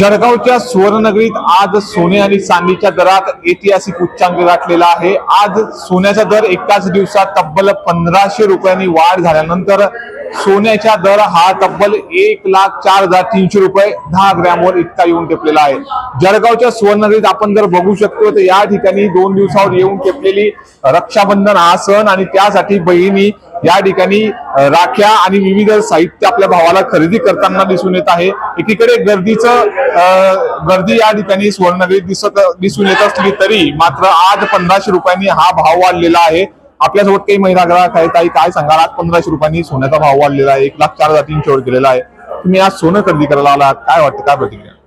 जळगावच्या सुवर्णनगरीत आज सोने आणि चांदीच्या दरात ऐतिहासिक उच्चांक गाठलेला आहे. आज सोन्याचा दर एकाच दिवसात तब्बल पंधराशे रुपयांनी वाढ झाल्यानंतर सोन्याचा दर हा तब्बल एक लाख चार हजार तीनशे रुपये दहा ग्रॅमवर इतका येऊन टेपलेला आहे. जळगावच्या सुवर्णनगरीत आपण जर बघू शकतो तर या ठिकाणी दोन दिवसावर येऊन टेपलेली रक्षाबंधन हा सण आणि त्यासाठी बहिणी या ठिकाणी राख्या आणि विविध साहित्य आपल्या भावाला खरेदी करताना दिसून येत आहे. एकीकडे गर्दीचं अ, गर्दी या ठिकाणी सुवर्णनगरीत दिसत दिसून येत असली तरी मात्र आज पंधराशे रुपयांनी हा भाव वाढलेला आहे. आपल्यासोबत काही महिला ग्राहक आहेत. ताई काय सांगाल? आज पंधराशे रुपयांनी सोन्याचा भाव वाढलेला आहे. एक लाख चार हजार तीनशे केलेला गेलेला आहे. तुम्ही आज सोनं खरेदी करायला आलात. काय वाटतं? काय प्रतिक्रिया?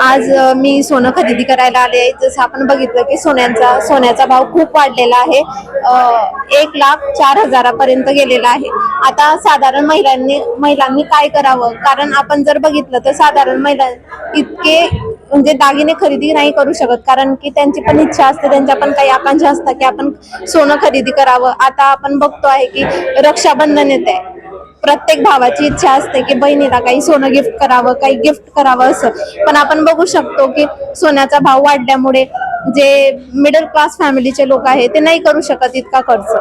आज मी सोनं खरेदी करायला आले जसं आपण बघितलं की सोन्यांचा सोन्याचा भाव खूप वाढलेला आहे. एक लाख चार हजारापर्यंत गेलेला आहे. आता साधारण महिलांनी महिलांनी काय करावं? कारण आपण जर बघितलं तर साधारण महिला इतके म्हणजे दागिने खरेदी नाही करू शकत. कारण की त्यांची पण इच्छा असते त्यांच्या पण काही आकांक्षा असतात की आपण सोनं खरेदी करावं. आता आपण बघतो आहे की रक्षाबंधन येत आहे प्रत्येक भावाची इच्छा असते की बहिणीला काही सोनं गिफ्ट करावं काही गिफ्ट करावं असं. पण आपण बघू शकतो की सोन्याचा भाव वाढल्यामुळे जे मिडल क्लास फॅमिलीचे लोक आहेत ते नाही करू शकत इतका खर्च.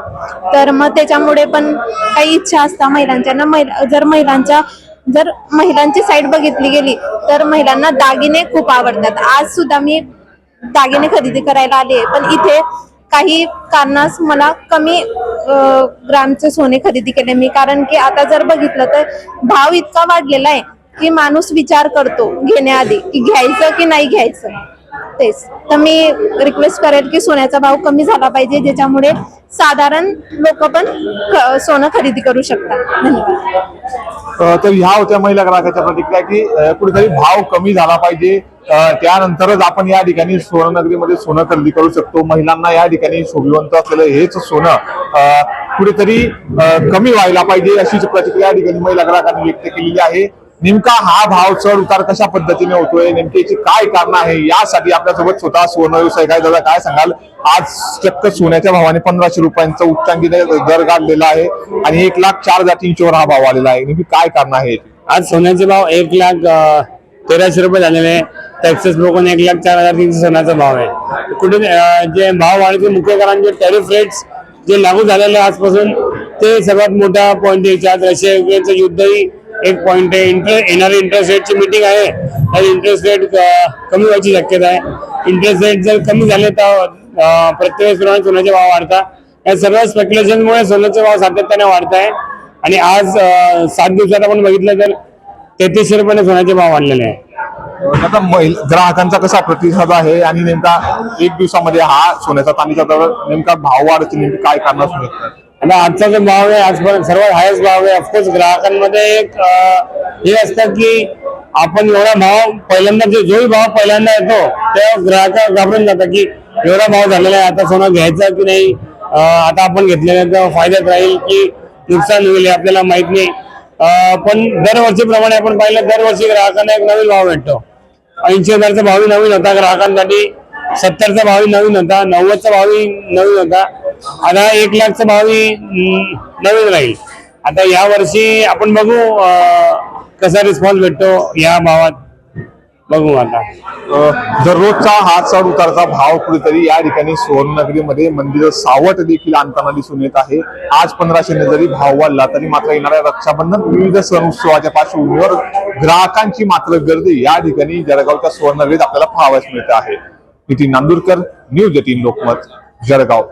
तर मग त्याच्यामुळे पण काही इच्छा असतात महिलांच्या. ना महिला जर महिलांच्या जर महिलांची साईड बघितली गेली तर महिलांना दागिने खूप आवडतात. आज सुद्धा मी दागिने खरेदी करायला आले पण इथे काही कारणास मला कमी ग्रामचे सोने खरेदी केले मी. कारण की आता जर बघितलं तर भाव इतका वाढलेला आहे की माणूस विचार करतो घेण्याआधी की घ्यायचं की नाही घ्यायचं. तेच. तर मी रिक्वेस्ट करेल की सोन्याचा भाव कमी झाला पाहिजे ज्याच्यामुळे साधारण लोक पण सोनं खरेदी करू शकतात. धन्यवाद. तर ह्या होत्या महिला ग्राहकाच्या प्रतिक्रिया की कुठेतरी भाव कमी झाला पाहिजे त्यानंतरच आपण या ठिकाणी सुवर्णनगरीमध्ये सोनं खरेदी करू शकतो. महिलांना या ठिकाणी शोभिवंत असलेलं हेच सोनं कुठेतरी कमी व्हायला पाहिजे अशीच प्रतिक्रिया या ठिकाणी महिला ग्राहकांनी व्यक्त केलेली आहे. नेमका हा भाव चढ उतार कशा पद्धतीने होतोय? नेमकी काय कारण आहे? यासाठी आपल्यासोबत स्वतः सोनं व्यवसाय काय दादा काय सांगाल? आज चक्क सोन्याच्या भावाने पंधराशे रुपयांचा उच्चांकी दर गाडलेला आहे आणि एक लाख चार हजार तीनशेवर हा भाव आलेला आहे. नेमकी काय कारण आहे आज सोन्याचे भाव एक लाख तेराशे रुपये झालेले आहे टॅक्सेस बघून एक लाख चार हजार तीनशे सोन्याचा भाव आहे. कुठून जे भाव वाढीचे मुख्य कारण जे टॅरिफ रेट्स जे लागू झालेले आहे आजपासून ते सर्वात मोठा पॉईंट आहे. आज रशिया युक्रेनचं युद्धही एक पॉईंट आहे. इंटर येणारी इंटरेस्ट रेटची मीटिंग आहे. तर इंटरेस्ट रेट कमी व्हायची शक्यता आहे. इंटरेस्ट रेट जर कमी झाले तर प्रत्येक प्रमाणे सोन्याचे भाव वाढतात. या सर्व स्पेक्युलेशनमुळे सोन्याचे भाव सातत्याने वाढत आहे. आणि आज सात दिवसात आपण बघितलं तर तेहतीसशे रुपयाने सोन्याचे भाव वाढलेले आहे. आता महिला ग्राहकांचा कसा प्रतिसाद आहे? आणि नेमका एक दिवसामध्ये हा सोन्याचा चांदीचा दर नेमका भाव वाढची नेमकी काय कारण असू शकतात आता आजचा जो भाव आहे आजपर्यंत सर्वात हायस्ट भाव आहे. ऑफकोर्स ग्राहकांमध्ये एक अं, हे असतं की आपण एवढा भाव पहिल्यांदा जो जोही भाव पहिल्यांदा येतो तेव्हा ग्राहक घाबरून जातात की एवढा भाव झालेला आहे आता सोनं घ्यायचं की नाही? अं, आता आपण घेतलेल्या फायद्यात राहील की नुकसान होईल हे आपल्याला माहीत नाही. पण दरवर्षीप्रमाणे आपण पाहिलं दरवर्षी ग्राहकांना एक नवीन भाव भेटतो. ऐंशी हजारचा भावही नवीन होता ग्राहकांसाठी सत्तरचा भावही नवीन होता नव्वदचा भावही नवीन होता. आता एक लाखचा भावही नवीन राहील. आता या वर्षी आपण बघू कसा रिस्पॉन्स भेटतो या भावात. बघू आता. दररोजचा हा चढ उतारचा भाव कुठेतरी या ठिकाणी सुवर्णनगरीमध्ये मंदिर सावट देखील आणताना दिसून येत आहे. आज पंधराशे जरी भाव वाढला तरी मात्र येणाऱ्या रक्षाबंधन विविध सण उत्सवाच्या पार्श्वभूमीवर ग्राहकांची मात्र गर्दी या ठिकाणी जळगावच्या सुवर्णनगरीत आपल्याला पाहावयास मिळते आहे. Nitin Nandurkar news eighteen Lokmat Jalgaon.